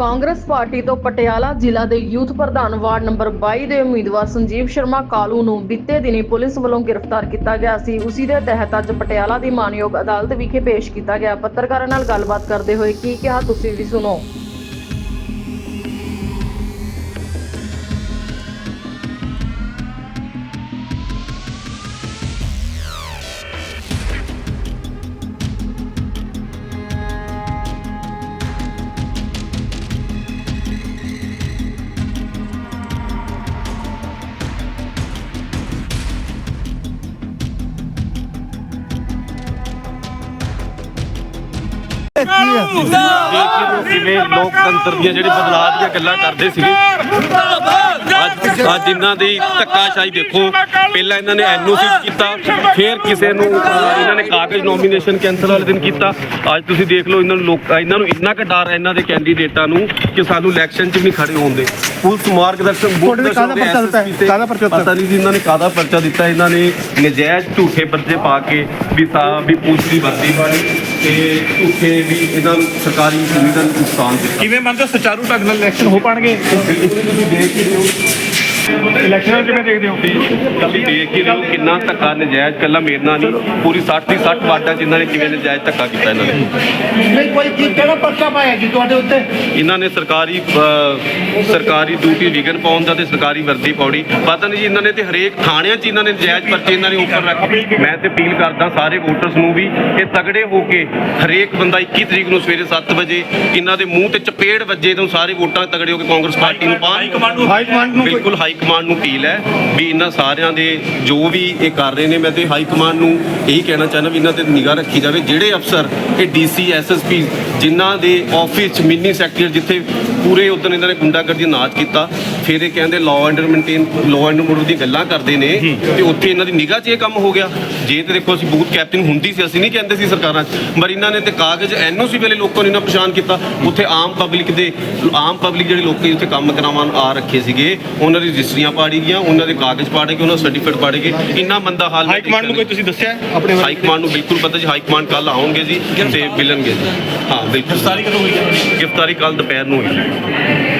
Congress party ਤੋਂ ਪਟਿਆਲਾ ਜ਼ਿਲ੍ਹਾ ਦੇ ਯੂਥ ਪ੍ਰਧਾਨ ਵਾਰਡ ਨੰਬਰ 22 ਦੇ ਉਮੀਦਵਾਰ ਸੰਜੀਵ ਸ਼ਰਮਾ ਕਾਲੂ ਨੂੰ ਬੀਤੇ ਦਿਨੀ ਪੁਲਿਸ ਵੱਲੋਂ ਗ੍ਰਿਫਤਾਰ ਕੀਤਾ ਗਿਆ ਸੀ। ਉਸੀ ਦੇ ਤਹਿਤ ਅੱਜ ਪਟਿਆਲਾ ਦੀ ਮਾਨਯੋਗ ਅਦਾਲਤ ਵਿਖੇ ਪੇਸ਼ ਕੀਤਾ ਗਿਆ। ਪੱਤਰਕਾਰਾਂ ਨਾਲ ਗੱਲਬਾਤ ਕਰਦੇ ਹੋਏ ਕੀ ਕਿਹਾ, ਤੁਸੀਂ ਵੀ ਸੁਣੋ। ਦੇਖੋ ਕਿਵੇਂ ਲੋਕਤੰਤਰ ਦੀਆਂ ਜਿਹੜੇ ਬਦਲਾਅ ਦੀਆਂ ਗੱਲਾਂ ਕਰਦੇ ਸੀਗੇ। ਅੱਜ ਅੱਜ ਇਹਨਾਂ ਦੀ ਧੱਕਾਸ਼ਾਹੀ ਦੇਖੋ ਪਹਿਲਾਂ ਇਹਨਾਂ ਨੇ ਐਨਓਸੀ ਕੀਤਾ ਫਿਰ ਕਿਸੇ ਨੂੰ ਅਹ, ਇਹਨਾਂ ਨੇ ਕਾਗਜ਼ ਨੋਮੀਨੇਸ਼ਨ ਕੈਂਸਲ ਵਾਲੇ ਦਿਨ ਕੀਤਾ। ਅੱਜ ਤੁਸੀਂ ਦੇਖ ਲਓ ਇਹਨਾਂ ਨੂੰ ਲੋਕ ਇਹਨਾਂ ਨੂੰ ਇੰਨਾ ਕੁ ਡਰ ਹੈ ਇਹਨਾਂ ਦੇ ਕੈਂਡੀਡੇਟਾਂ ਨੂੰ ਕਿ ਸਾਨੂੰ ਇਲੈਕਸ਼ਨ 'ਚ ਵੀ ਨਹੀਂ ਖੜੇ ਹੋਣ ਦੇ। ਪੁਲਿਸ ਮਾਰਗਦਰਸ਼ਨ ਤੁਹਾਡੇ ਤੇ ਕਾਹਦਾ ਪਰਚਾ ਦਿੱਤਾ ਹੈ? SSP ਤੇ। ਕਾਹਦਾ ਪਰਚਾ ਦਿੱਤਾ? ਪਤਾ ਨਹੀਂ ਜੀ ਇਹਨਾਂ ਨੇ ਕਾਹਦਾ ਪਰਚਾ ਦਿੱਤਾ ਇਹਨਾਂ ਨੇ ਨਜਾਇਜ਼ ਝੂਠੇ ਪਰਚੇ ਪਾ ਕੇ ਵੀ ਸਾ ਵੀ ਪੁਲਿਸ ਦੀ ਵਰਦੀ ਪਾਣੀ ਤੇ ਝੂਠੇ ਵੀ ਇਹਨਾਂ ਨੂੰ ਸਰਕਾਰੀ ਸੁਵਿਧਾ ਨੂੰ ਨੁਕਸਾਨ ਦਿੱਤਾ। ਕਿਵੇਂ ਮੰਨਦੇ ਹੋ? ਸੁਚਾਰੂ ਢੰਗ ਨਾਲ ਇਲੈਕਸ਼ਨ ਹੋ ਪਾਣਗੇ? ਤੁਸੀਂ ਦੇਖ ਹੀ ਰਹੇ ਇਲੈਕਸ਼ਨ ਕਿਵੇਂ ਦੇਖਦੇ ਹੋ? ਕੱਲ ਦੇਖ ਹੀ ਰਹੇ ਕਿੰਨਾ ਧੱਕਾ ਨਜਾਇਜ਼ ਕੱਲਾ ਮੇਰੇ ਨਾਲ ਨਹੀਂ ਪੂਰੀ 60 ਦੀ 60 ਵਾਰਡਾਂ 'ਚ ਇਹਨਾਂ ਨੇ ਕਿਵੇਂ ਨਜਾਇਜ਼ ਧੱਕਾ ਕੀਤਾ ਇਹਨਾਂ ਨੇ। ਨਹੀਂ ਕੋਈ ਕੀ ਕਿਹੜਾ ਪਰਚਾ ਪਾਇਆ ਜੀ ਤੁਹਾਡੇ ਉੱਤੇ? ਇਹਨਾਂ ਨੇ ਸਰਕਾਰੀ ਸਰਕਾਰੀ ਡਿਊਟੀ ਵਿਗਨ ਪਾਉਣ ਦਾ ਤੇ ਸਰਕਾਰੀ ਵਰਦੀ ਪਾਉਣੀ। ਪਤਾ ਨਹੀਂ ਜੀ ਇਹਨਾਂ ਨੇ ਤੇ ਹਰੇਕ ਥਾਣਿਆਂ 'ਚ ਇਹਨਾਂ ਨੇ ਨਜਾਇਜ਼ ਪਰਚੇ ਇਹਨਾਂ ਨੇ ਉੱਪਰ ਰੱਖ ਮੈਂ ਤੇ ਅਪੀਲ ਕਰਦਾ ਸਾਰੇ ਵੋਟਰਸ ਨੂੰ ਵੀ ਕਿ ਤਗੜੇ ਹੋ ਕੇ ਹਰੇਕ ਬੰਦਾ 21 ਤਰੀਕ ਨੂੰ ਸਵੇਰੇ 7 ਵਜੇ ਇਹਨਾਂ ਦੇ ਮੂੰਹ ਤੇ ਚਪੇੜ ਵੱਜੇ ਤੋਂ ਸਾਰੇ ਵੋਟਾਂ ਤਗੜੇ ਹੋ ਕੇ ਕਾਂਗਰਸ ਪਾਰਟੀ ਨੂੰ ਪਾਣ ਹਾਈ ਕਮਾਂਡ ਨੂੰ ਬਿਲਕੁਲ ਹਾਈ ਕਮਾਂਡ ਨੂੰ ਅਪੀਲ ਹੈ ਵੀ ਇਹਨਾਂ ਸਾਰਿਆਂ ਦੇ ਜੋ ਵੀ ਇਹ ਕਰ ਰਹੇ ਨੇ, ਮੈਂ ਤੇ ਹਾਈ ਕਮਾਂਡ ਨੂੰ ਇਹੀ ਕਹਿਣਾ ਚਾਹੁੰਦਾ ਵੀ ਇਹਨਾਂ ਤੇ ਨਿਗਾਹ ਰੱਖੀ ਜਾਵੇ। ਜਿਹੜੇ ਅਫਸਰ ਇਹ ਡੀਸੀ ਐਸਐਸਪੀ ਜਿਨ੍ਹਾਂ ਦੇ ਆਫਿਸ ਚ ਮਿੰਨੀ ਸੈਕਟਰੀ ਜਿੱਥੇ ਪੂਰੇ ਉਦੋਂ ਇਹਨਾਂ ਨੇ ਗੁੰਡਾਗਰਦੀ ਦਾ ਨਾਚ ਕੀਤਾ ਫਿਰ ਇਹ ਕਹਿੰਦੇ law and maintain law and order ਦੀ ਗੱਲਾਂ ਕਰਦੇ ਨੇ ਤੇ ਉੱਥੇ ਇਹਨਾਂ ਦੀ ਨਿਗਾਹ 'ਚ ਇਹ ਕੰਮ ਹੋ ਗਿਆ। ਜੇ ਤੇ ਦੇਖੋ ਅਸੀਂ ਬੂਥ ਕੈਪਟਨ ਹੁੰਦੀ ਸੀ ਅਸੀਂ ਨਹੀਂ ਕਹਿੰਦੇ ਸੀ ਸਰਕਾਰਾਂ 'ਚ। ਪਰ ਇਹਨਾਂ ਨੇ ਤੇ ਕਾਗਜ਼ ਐਨਓਸੀ ਵੇਲੇ ਲੋਕਾਂ ਨੂੰ ਇਹਨਾਂ ਪਛਾਣ ਕੀਤਾ। ਉੱਥੇ ਆਮ ਪਬਲਿਕ ਦੇ ਆਮ ਪਬਲਿਕ ਜਿਹੜੇ ਲੋਕੀ ਉੱਥੇ ਕੰਮ ਕਰਾਉਣ ਆ ਰੱਖੇ ਸੀਗੇ। ਉਹਨਾਂ ਦੀ ਰਜਿਸਟਰੀਆਂ ਪਾੜੀ ਗਈਆਂ ਉਹਨਾਂ ਦੇ ਕਾਗਜ਼ ਪਾੜੇ ਗਏ ਉਹਨਾਂ ਦਾ ਸਰਟੀਫਿਕੇਟ ਪਾੜੇ ਗਏ। ਇੰਨਾ ਮੰਦਾ ਹਾਲ ਹਾਈ ਕਮਾਂਡ ਨੂੰ ਕੋਈ ਤੁਸੀਂ ਦੱਸਿਆ ਆਪਣੇ ਹਾਈ ਕਮਾਂਡ ਨੂੰ ਬਿਲਕੁਲ ਪਤਾ ਜੀ ਹਾਈ ਕਮਾਂਡ ਕੱਲ ਆਉਣਗੇ ਜੀ ਤੇ ਮਿਲਣਗੇ ਹਾਂ ਬਿਲਕੁਲ। ਗ੍ਰਿਫਤਾਰੀ ਕਦੋਂ ਹੋਈ? ਹੈ ਗ੍ਰਿਫਤਾਰੀ ਕੱਲ ਦੁਪਹਿਰ ਨੂੰ ਹੋਈ।